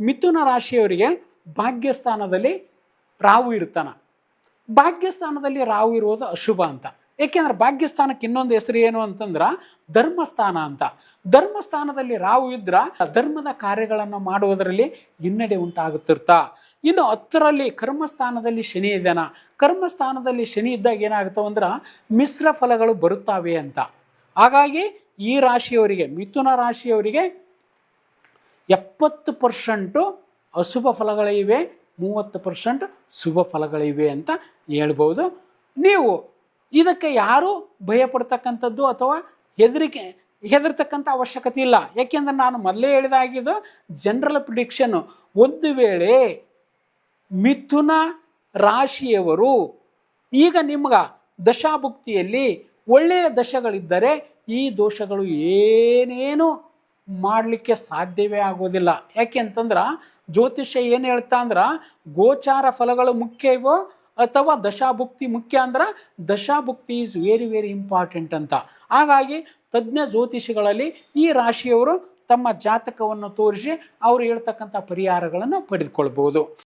ಮಿಥುನ ರಾಶಿಯವರಿಗೆ ಭಾಗ್ಯಸ್ಥಾನದಲ್ಲಿ ರಾಹು ಇರ್ತಾನ ಭಾಗ್ಯಸ್ಥಾನದಲ್ಲಿ ರಾಹು ಇರುವುದು ಅಶುಭ ಅಂತ. ಏಕೆಂದ್ರೆ ಭಾಗ್ಯಸ್ಥಾನಕ್ಕೆ ಇನ್ನೊಂದು ಹೆಸರು ಏನು ಅಂತಂದ್ರ ಧರ್ಮಸ್ಥಾನ ಅಂತ. ಧರ್ಮಸ್ಥಾನದಲ್ಲಿ ರಾವು ಇದ್ರ ಧರ್ಮದ ಕಾರ್ಯಗಳನ್ನು ಮಾಡುವುದರಲ್ಲಿ ಹಿನ್ನಡೆ ಉಂಟಾಗುತ್ತಿರ್ತ. ಇನ್ನು ಹತ್ತರಲ್ಲಿ ಕರ್ಮಸ್ಥಾನದಲ್ಲಿ ಶನಿ ಇದ್ದಾನ. ಕರ್ಮಸ್ಥಾನದಲ್ಲಿ ಶನಿ ಇದ್ದಾಗ ಏನಾಗುತ್ತೋ ಅಂದ್ರೆ ಮಿಶ್ರ ಫಲಗಳು ಬರುತ್ತವೆ ಅಂತ. ಹಾಗಾಗಿ ಈ ರಾಶಿಯವರಿಗೆ, ಮಿಥುನ ರಾಶಿಯವರಿಗೆ ಎಪ್ಪತ್ತು ಪರ್ಸೆಂಟು ಅಶುಭ ಫಲಗಳಿವೆ ಮೂವತ್ತು ಪರ್ಸೆಂಟ್ ಶುಭ ಫಲಗಳಿವೆ ಅಂತ ಹೇಳ್ಬೋದು. ನೀವು ಇದಕ್ಕೆ ಯಾರೂ ಭಯಪಡ್ತಕ್ಕಂಥದ್ದು ಅಥವಾ ಹೆದರಿಕೆ, ಹೆದರ್ತಕ್ಕಂಥ ಅವಶ್ಯಕತೆ ಇಲ್ಲ. ಯಾಕೆಂದ್ರೆ ನಾನು ಮೊದಲೇ ಹೇಳಿದಾಗಿದ್ದು ಜನರಲ್ ಪ್ರಿಡಿಕ್ಷನ್ನು ಒಂದು ವೇಳೆ ಮಿಥುನ ರಾಶಿಯವರು ಈಗ ನಿಮ್ಗೆ ದಶಾಭುಕ್ತಿಯಲ್ಲಿ ಒಳ್ಳೆಯ ದಶಗಳಿದ್ದರೆ ಈ ದೋಷಗಳು ಏನೇನು ಮಾಡಲಿಕ್ಕೆ ಸಾಧ್ಯವೇ ಆಗೋದಿಲ್ಲ ಯಾಕೆ ಅಂತಂದ್ರೆ ಜ್ಯೋತಿಷ್ಯ ಏನು ಹೇಳ್ತಾ ಅಂದ್ರೆ ಗೋಚಾರ ಫಲಗಳು ಮುಖ್ಯ ಇವೋ ಅಥವಾ ದಶಾಭುಕ್ತಿ ಮುಖ್ಯ ಅಂದ್ರೆ ದಶಾಭುಕ್ತಿ ಈಸ್ ವೆರಿ ವೆರಿ ಇಂಪಾರ್ಟೆಂಟ್ ಅಂತ. ಹಾಗಾಗಿ ತಜ್ಞ ಜ್ಯೋತಿಷಿಗಳಲ್ಲಿ ಈ ರಾಶಿಯವರು ತಮ್ಮ ಜಾತಕವನ್ನು ತೋರಿಸಿ ಅವರು ಹೇಳ್ತಕ್ಕಂಥ ಪರಿಹಾರಗಳನ್ನು ಪಡೆದುಕೊಳ್ಬೋದು